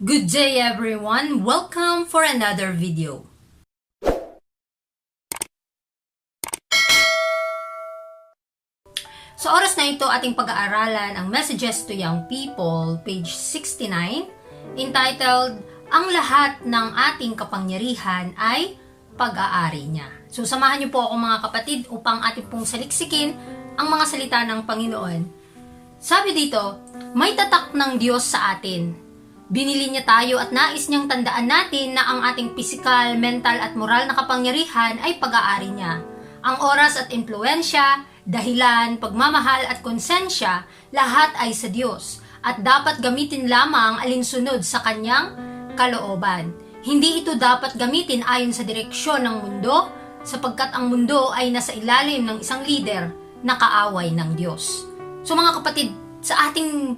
Good day everyone! Welcome for another video. Sa oras na ito, ating pag-aaralan ang Messages to Young People, page 69, entitled, Ang lahat ng ating kapangyarihan ay pag-aari niya. So, samahan niyo po ako mga kapatid upang ating pong saliksikin ang mga salita ng Panginoon. Sabi dito, may tatak ng Diyos sa atin. Binili niya tayo at nais niyang tandaan natin na ang ating physical, mental at moral na kapangyarihan ay pag-aari niya. Ang oras at impluensya, dahilan, pagmamahal at konsensya, lahat ay sa Diyos at dapat gamitin lamang alinsunod sa kanyang kalooban. Hindi ito dapat gamitin ayon sa direksyon ng mundo sapagkat ang mundo ay nasa ilalim ng isang leader na kaaway ng Diyos. So mga kapatid, sa ating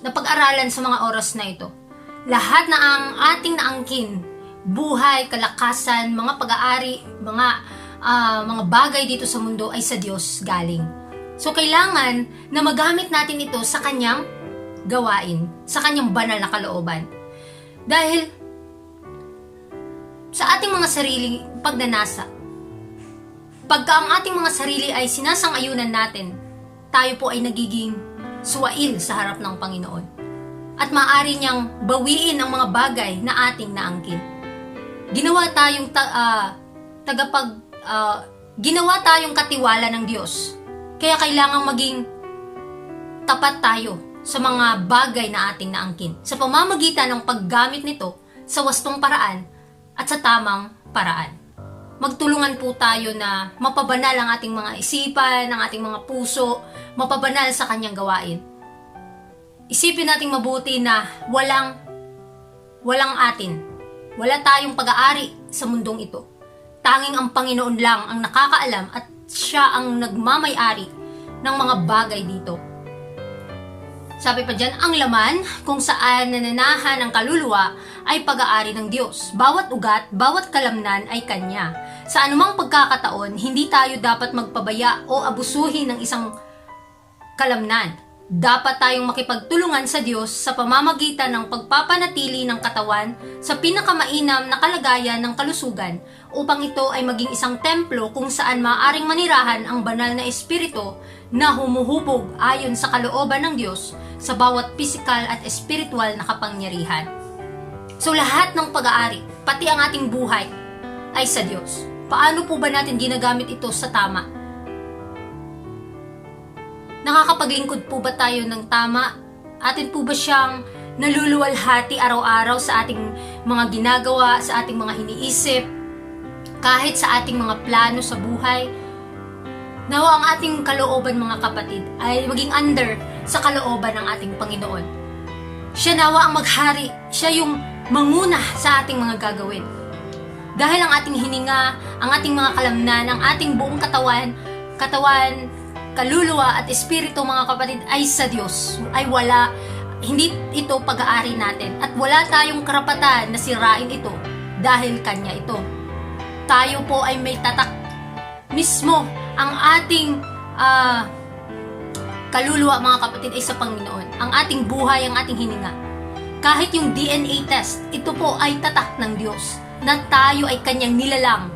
napag-aralan sa mga oras na ito, lahat na ang ating naangkin, buhay, kalakasan, mga pag-aari, mga ah, mga bagay dito sa mundo ay sa Diyos galing. So kailangan na magamit natin ito sa kanyang gawain, sa kanyang banal na kalooban. Dahil sa ating mga sariling pagnanasa, pagka ang ating mga sarili ay sinasang-ayunan natin, tayo po ay nagiging suwail sa harap ng Panginoon. At maaari niyang bawiin ang mga bagay na ating naangkin. Ginawa tayong ta- ah, tagapag ah, ginawa tayong katiwala ng Diyos. Kaya kailangang maging tapat tayo sa mga bagay na ating naangkin sa pamamagitan ng paggamit nito sa wastong paraan at sa tamang paraan. Magtulungan po tayo na mapabanal ang ating mga isipan, ang ating mga puso, mapabanal sa kanyang gawain. Isipin nating mabuti na walang walang atin. Wala tayong pag-aari sa mundong ito. Tanging ang Panginoon lang ang nakakaalam at siya ang nagmamay-ari ng mga bagay dito. Sabi pa dyan, ang laman kung saan nananahan ang kaluluwa ay pag-aari ng Diyos. Bawat ugat, bawat kalamnan ay Kanya. Sa anumang pagkakataon, hindi tayo dapat magpabaya o abusuhin ng isang kalamnan. Dapat tayong makipagtulungan sa Diyos sa pamamagitan ng pagpapanatili ng katawan sa pinakamainam na kalagayan ng kalusugan upang ito ay maging isang templo kung saan maaring manirahan ang banal na espiritu na humuhubog ayon sa kalooban ng Diyos sa bawat pisikal at espiritual na kapangyarihan. So lahat ng pag-aari, pati ang ating buhay, ay sa Diyos. Paano po ba natin ginagamit ito sa tama? Nakakapaglingkod po ba tayo ng tama? Atin po ba siyang naluluwalhati araw-araw sa ating mga ginagawa, sa ating mga iniisip, kahit sa ating mga plano sa buhay? Nawa ang ating kalooban mga kapatid ay maging under sa kalooban ng ating Panginoon. Siya nawa ang maghari, siya yung manguna sa ating mga gagawin. Dahil ang ating hininga, ang ating mga kalamnan, ang ating buong katawan, katawan, kaluluwa at espiritu mga kapatid ay sa Diyos. Ay wala, hindi ito pag-aari natin. At wala tayong karapatan na sirain ito dahil Kanya ito. Tayo po ay may tatak mismo ang ating ah, kaluluwa mga kapatid ay sa Panginoon. Ang ating buhay, ang ating hininga. Kahit yung DNA test, ito po ay tatak ng Diyos na tayo ay kanyang nilalang.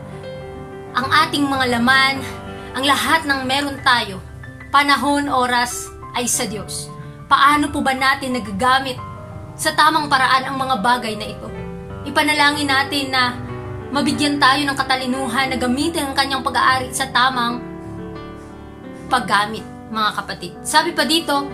Ang ating mga laman, ang lahat ng meron tayo, panahon, oras, ay sa Diyos. Paano po ba natin nagagamit sa tamang paraan ang mga bagay na ito? Ipanalangin natin na mabigyan tayo ng katalinuhan na gamitin ang kanyang pag-aari sa tamang paggamit, mga kapatid. Sabi pa dito,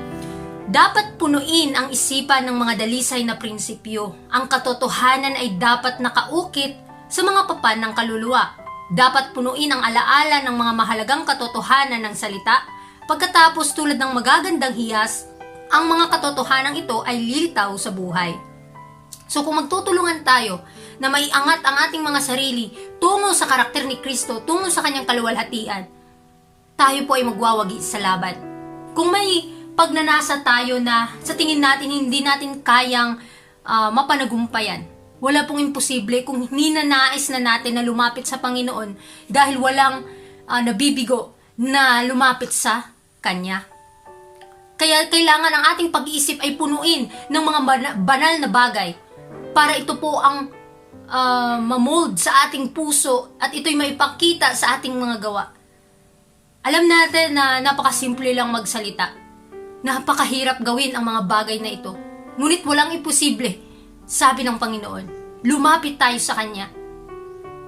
dapat punuin ang isipan ng mga dalisay na prinsipyo. Ang katotohanan ay dapat nakaukit sa mga papan ng kaluluwa. Dapat punuin ang alaala ng mga mahalagang katotohanan ng salita. Pagkatapos tulad ng magagandang hiyas, ang mga katotohanan ito ay lilitaw sa buhay. So kung magtutulungan tayo na maiangat ang ating mga sarili tungo sa karakter ni Kristo, tungo sa kanyang kaluwalhatian, tayo po ay magwawagi sa laban. Kung may pagnanasa tayo na sa tingin natin hindi natin kayang ah, mapanagumpayan, wala pong imposible kung ninanais na natin na lumapit sa Panginoon dahil walang ah, nabibigo na lumapit sa Kanya. Kaya kailangan ang ating pag-iisip ay punuin ng mga bana- banal na bagay para ito po ang ah, mamold sa ating puso at ito'y maipakita sa ating mga gawa. Alam natin na napakasimple lang magsalita. Napakahirap gawin ang mga bagay na ito. Ngunit walang imposible, sabi ng Panginoon. Lumapit tayo sa Kanya.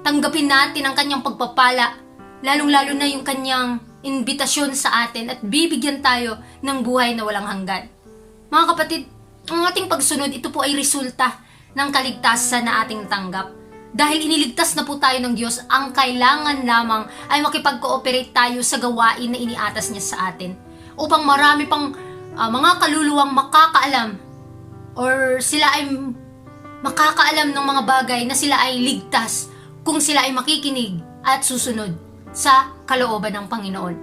Tanggapin natin ang Kanyang pagpapala, lalong-lalo na yung Kanyang imbitasyon sa atin at bibigyan tayo ng buhay na walang hanggan. Mga kapatid, ang ating pagsunod, ito po ay resulta ng kaligtasan na ating tanggap. Dahil iniligtas na po tayo ng Diyos, ang kailangan lamang ay makipag-cooperate tayo sa gawain na iniatas niya sa atin. Upang marami pang ah, mga kaluluwang makakaalam or sila ay makakaalam ng mga bagay na sila ay ligtas kung sila ay makikinig at susunod sa kalooban ng Panginoon.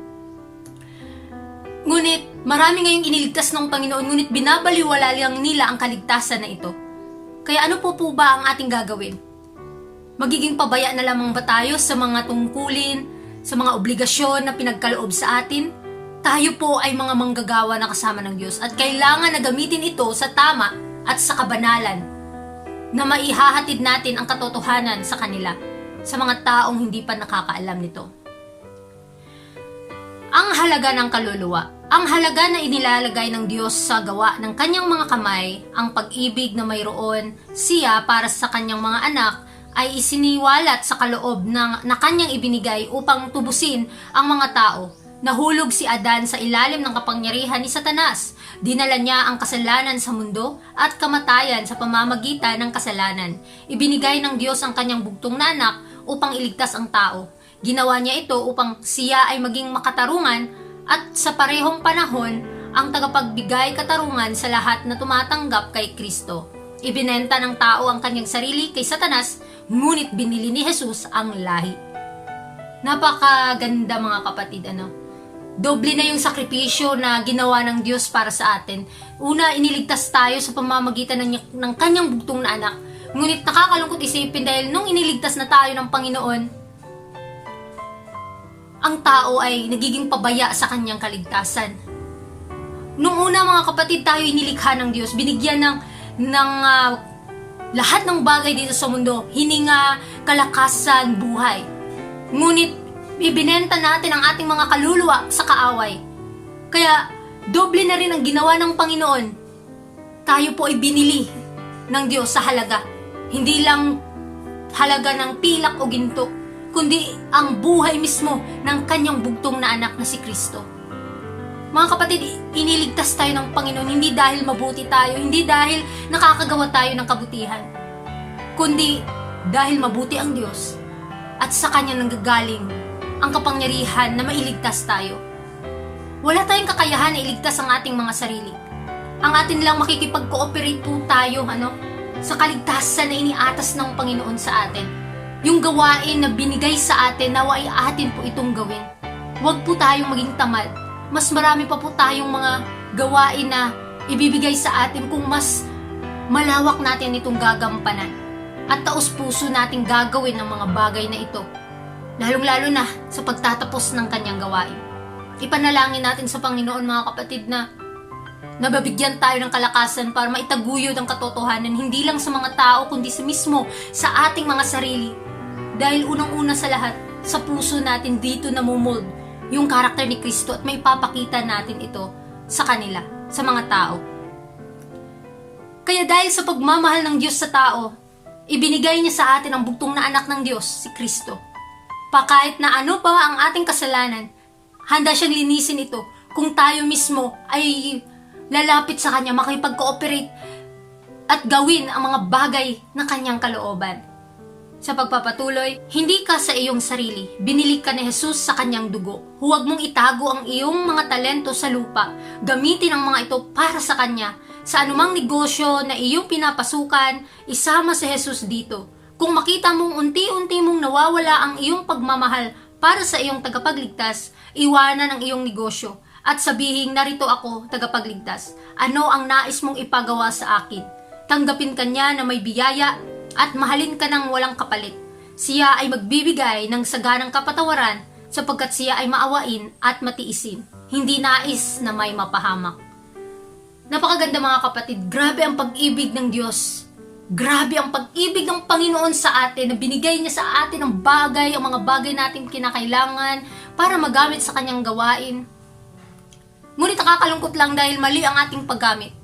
Ngunit marami ngayong iniligtas ng Panginoon ngunit binabaliwala lang nila ang kaligtasan na ito. Kaya ano po po ba ang ating gagawin? Magiging pabaya na lamang ba tayo sa mga tungkulin, sa mga obligasyon na pinagkaloob sa atin? Tayo po ay mga manggagawa na kasama ng Diyos at kailangan na gamitin ito sa tama at sa kabanalan na maihahatid natin ang katotohanan sa kanila, sa mga taong hindi pa nakakaalam nito. Ang halaga ng kaluluwa. Ang halaga na inilalagay ng Diyos sa gawa ng kanyang mga kamay, ang pag-ibig na mayroon siya para sa kanyang mga anak, ay isiniwalat sa kaloob na, na kanyang ibinigay upang tubusin ang mga tao. Nahulog si Adan sa ilalim ng kapangyarihan ni Satanas. Dinala niya ang kasalanan sa mundo at kamatayan sa pamamagitan ng kasalanan. Ibinigay ng Diyos ang kanyang bugtong na anak upang iligtas ang tao. Ginawa niya ito upang siya ay maging makatarungan at sa parehong panahon ang tagapagbigay katarungan sa lahat na tumatanggap kay Kristo. Ibinenta ng tao ang kanyang sarili kay Satanas, ngunit binili ni Jesus ang lahi. Napakaganda mga kapatid, ano? Doble na yung sakripisyo na ginawa ng Diyos para sa atin. Una, iniligtas tayo sa pamamagitan ng, ng kanyang bugtong na anak. Ngunit nakakalungkot isipin dahil nung iniligtas na tayo ng Panginoon, ang tao ay nagiging pabaya sa kanyang kaligtasan. Nung una mga kapatid, tayo inilikha ng Diyos, binigyan ng, ng ah, lahat ng bagay dito sa mundo, hininga, kalakasan, buhay. Ngunit, ibinenta natin ang ating mga kaluluwa sa kaaway. Kaya, doble na rin ang ginawa ng Panginoon. Tayo po ay binili ng Diyos sa halaga. Hindi lang halaga ng pilak o ginto, kundi ang buhay mismo ng kanyang bugtong na anak na si Kristo. Mga kapatid, iniligtas tayo ng Panginoon hindi dahil mabuti tayo, hindi dahil nakakagawa tayo ng kabutihan, kundi dahil mabuti ang Diyos at sa Kanya nanggagaling ang kapangyarihan na mailigtas tayo. Wala tayong kakayahan na iligtas ang ating mga sarili. Ang atin lang makikipag-cooperate po tayo ano, sa kaligtasan na iniatas ng Panginoon sa atin. Yung gawain na binigay sa atin, nawa ay atin po itong gawin. Huwag po tayong maging tamad. Mas marami pa po tayong mga gawain na ibibigay sa atin kung mas malawak natin itong gagampanan. At taos puso nating gagawin ng mga bagay na ito. Lalong-lalo na sa pagtatapos ng kanyang gawain. Ipanalangin natin sa Panginoon mga kapatid na nababigyan tayo ng kalakasan para maitaguyod ang katotohanan hindi lang sa mga tao kundi sa mismo sa ating mga sarili. Dahil unang-una sa lahat, sa puso natin dito namumold yung karakter ni Kristo at may papakita natin ito sa kanila, sa mga tao. Kaya dahil sa pagmamahal ng Diyos sa tao, ibinigay niya sa atin ang bugtong na anak ng Diyos, si Kristo. Pa kahit na ano pa ang ating kasalanan, handa siyang linisin ito kung tayo mismo ay lalapit sa Kanya, makipag-cooperate at gawin ang mga bagay na Kanyang kalooban. Sa pagpapatuloy, hindi ka sa iyong sarili. Binili ka ni Jesus sa kanyang dugo. Huwag mong itago ang iyong mga talento sa lupa. Gamitin ang mga ito para sa kanya. Sa anumang negosyo na iyong pinapasukan, isama si Jesus dito. Kung makita mong unti-unti mong nawawala ang iyong pagmamahal para sa iyong tagapagligtas, iwanan ang iyong negosyo at sabihin narito ako tagapagligtas. Ano ang nais mong ipagawa sa akin? Tanggapin kanya na may biyaya at mahalin ka ng walang kapalit. Siya ay magbibigay ng saganang kapatawaran sapagkat siya ay maawain at matiisin, hindi nais na may mapahamak. Napakaganda mga kapatid, grabe ang pag-ibig ng Diyos Grabe ang pag-ibig ng Panginoon sa atin na binigay niya sa atin ang bagay, ang mga bagay natin kinakailangan para magamit sa kanyang gawain. Ngunit nakakalungkot lang dahil mali ang ating paggamit.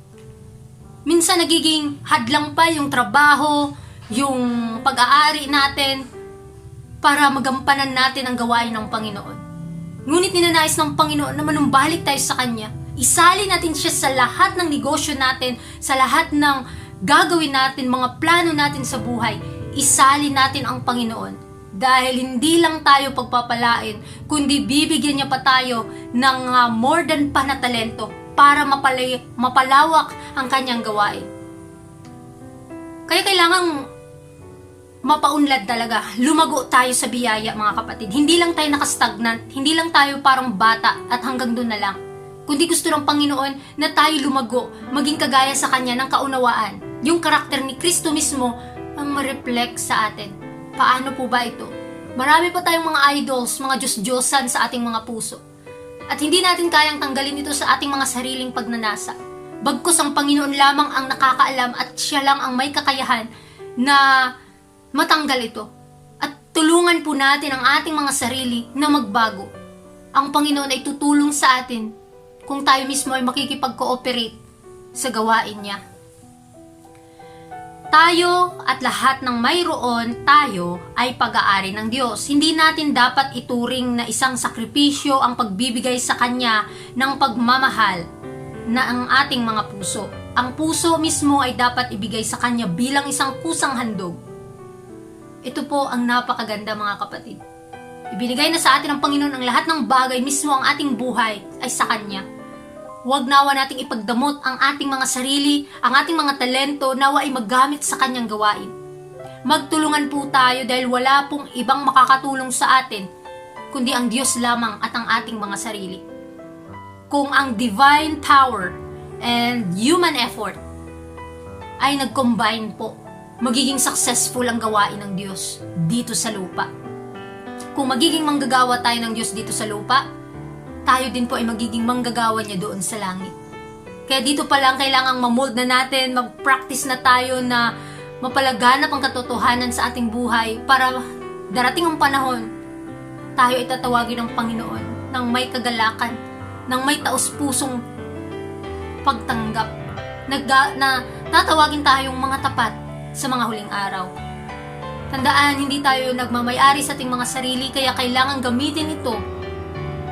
Minsan nagiging hadlang pa yung trabaho, yung pag-aari natin para magampanan natin ang gawain ng Panginoon. Ngunit ninanais ng Panginoon na manumbalik tayo sa Kanya. Isali natin siya sa lahat ng negosyo natin, sa lahat ng gagawin natin, mga plano natin sa buhay. Isali natin ang Panginoon. Dahil hindi lang tayo pagpapalain, kundi bibigyan niya pa tayo ng ah, more than pa na talento para mapalay, mapalawak ang kanyang gawain. Kaya kailangang mapaunlad talaga. Lumago tayo sa biyaya, mga kapatid. Hindi lang tayo nakastagnant, hindi lang tayo parang bata at hanggang doon na lang. Kundi gusto ng Panginoon na tayo lumago, maging kagaya sa Kanya ng kaunawaan. Yung karakter ni Kristo mismo ang ma-reflect sa atin. Paano po ba ito? Marami pa tayong mga idols, mga Diyos-Diyosan sa ating mga puso. At hindi natin kayang tanggalin ito sa ating mga sariling pagnanasa. Bagkus ang Panginoon lamang ang nakakaalam at siya lang ang may kakayahan na matanggal ito. At tulungan po natin ang ating mga sarili na magbago. Ang Panginoon ay tutulong sa atin kung tayo mismo ay makikipag-cooperate sa gawain niya. Tayo at lahat ng mayroon tayo ay pag-aari ng Diyos. Hindi natin dapat ituring na isang sakripisyo ang pagbibigay sa Kanya ng pagmamahal na ang ating mga puso. Ang puso mismo ay dapat ibigay sa Kanya bilang isang kusang handog. Ito po ang napakaganda mga kapatid. Ibinigay na sa atin ng Panginoon ang lahat ng bagay, mismo ang ating buhay ay sa Kanya. Huwag nawa nating ipagdamot ang ating mga sarili, ang ating mga talento, nawa ay maggamit sa Kanyang gawain. Magtulungan po tayo dahil wala pong ibang makakatulong sa atin, kundi ang Diyos lamang at ang ating mga sarili. Kung ang divine power and human effort ay nag-combine po, magiging successful ang gawain ng Diyos dito sa lupa. Kung magiging manggagawa tayo ng Diyos dito sa lupa, tayo din po ay magiging manggagawa niya doon sa langit. Kaya dito pa lang kailangang mamold na natin, mag-practice na tayo na mapalaganap ang katotohanan sa ating buhay para darating ang panahon, tayo ay tatawagin ng Panginoon ng may kagalakan, ng may taus-pusong pagtanggap, Nagga, na tatawagin tayong mga tapat sa mga huling araw. Tandaan, hindi tayo nagmamayari sa ating mga sarili, kaya kailangan gamitin ito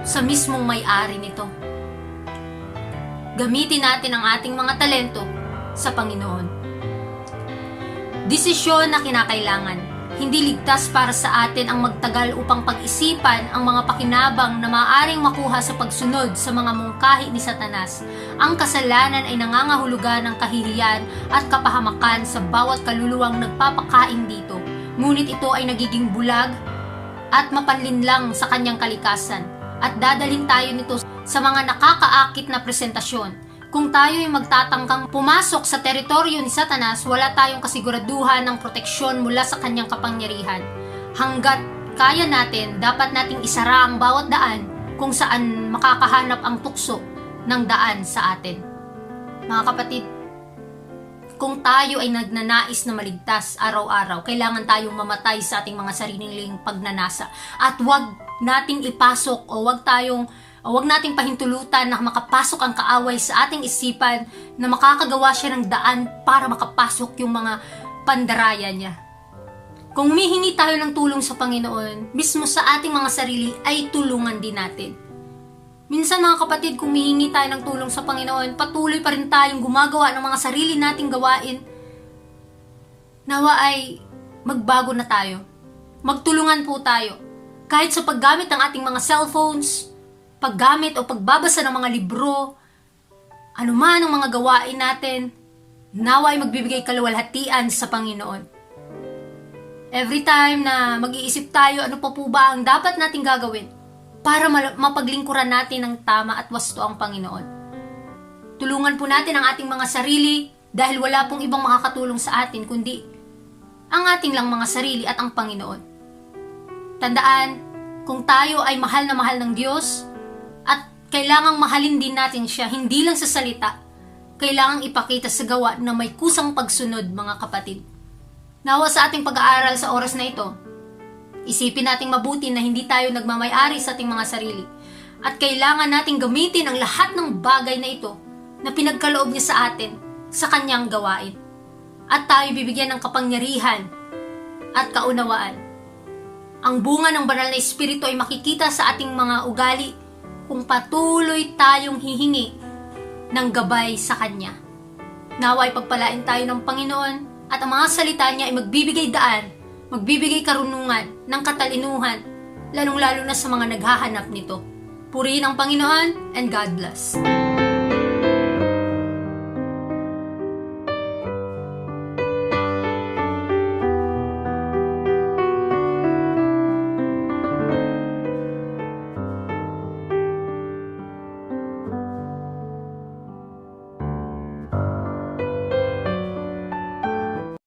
sa mismong may-ari nito. Gamitin natin ang ating mga talento sa Panginoon. Desisyon na kinakailangan. Hindi ligtas para sa atin ang magtagal upang pag-isipan ang mga pakinabang na maaaring makuha sa pagsunod sa mga mungkahi ni Satanas. Ang kasalanan ay nangangahulugan ng kahihiyan at kapahamakan sa bawat kaluluwang nagpapakain dito. Ngunit ito ay nagiging bulag at mapanlinlang sa kanyang kalikasan at dadalhin tayo nito sa mga nakakaakit na presentasyon. Kung tayo ay magtatangkang pumasok sa teritoryo ni Satanas, wala tayong kasiguraduhan ng proteksyon mula sa kanyang kapangyarihan. Hanggat kaya natin, dapat nating isara ang bawat daan kung saan makakahanap ang tukso ng daan sa atin. Mga kapatid, kung tayo ay nagnanais na maligtas araw-araw, kailangan tayong mamatay sa ating mga sariling pagnanasa. At wag nating ipasok o wag tayong o wag nating pahintulutan na makapasok ang kaaway sa ating isipan na makakagawa siya ng daan para makapasok yung mga pandaraya niya. Kung humihingi tayo ng tulong sa Panginoon, mismo sa ating mga sarili ay tulungan din natin. Minsan mga kapatid, kung humihingi tayo ng tulong sa Panginoon, patuloy pa rin tayong gumagawa ng mga sarili nating gawain. Nawa ay magbago na tayo. Magtulungan po tayo. Kahit sa paggamit ng ating mga cellphones, paggamit o pagbabasa ng mga libro, anuman ang mga gawain natin, nawa ay magbibigay kaluwalhatian sa Panginoon. Every time na mag-iisip tayo ano pa po ba ang dapat nating gagawin para mapaglingkuran natin ng tama at wasto ang Panginoon. Tulungan po natin ang ating mga sarili dahil wala pong ibang makakatulong sa atin kundi ang ating lang mga sarili at ang Panginoon. Tandaan, kung tayo ay mahal na mahal ng Diyos at kailangang mahalin din natin siya hindi lang sa salita kailangang ipakita sa gawa na may kusang pagsunod, mga kapatid. Nawa sa ating pag-aaral sa oras na ito, isipin nating mabuti na hindi tayo nagmamayari sa ating mga sarili at kailangan nating gamitin ang lahat ng bagay na ito na pinagkaloob niya sa atin sa kanyang gawain. At tayo bibigyan ng kapangyarihan at kaunawaan. Ang bunga ng banal na espiritu ay makikita sa ating mga ugali kung patuloy tayong hihingi ng gabay sa Kanya. Naway pagpalain tayo ng Panginoon at ang mga salita niya ay magbibigay daan, magbibigay karunungan ng katalinuhan, lalong-lalo na sa mga naghahanap nito. Purihin ang Panginoon and God bless.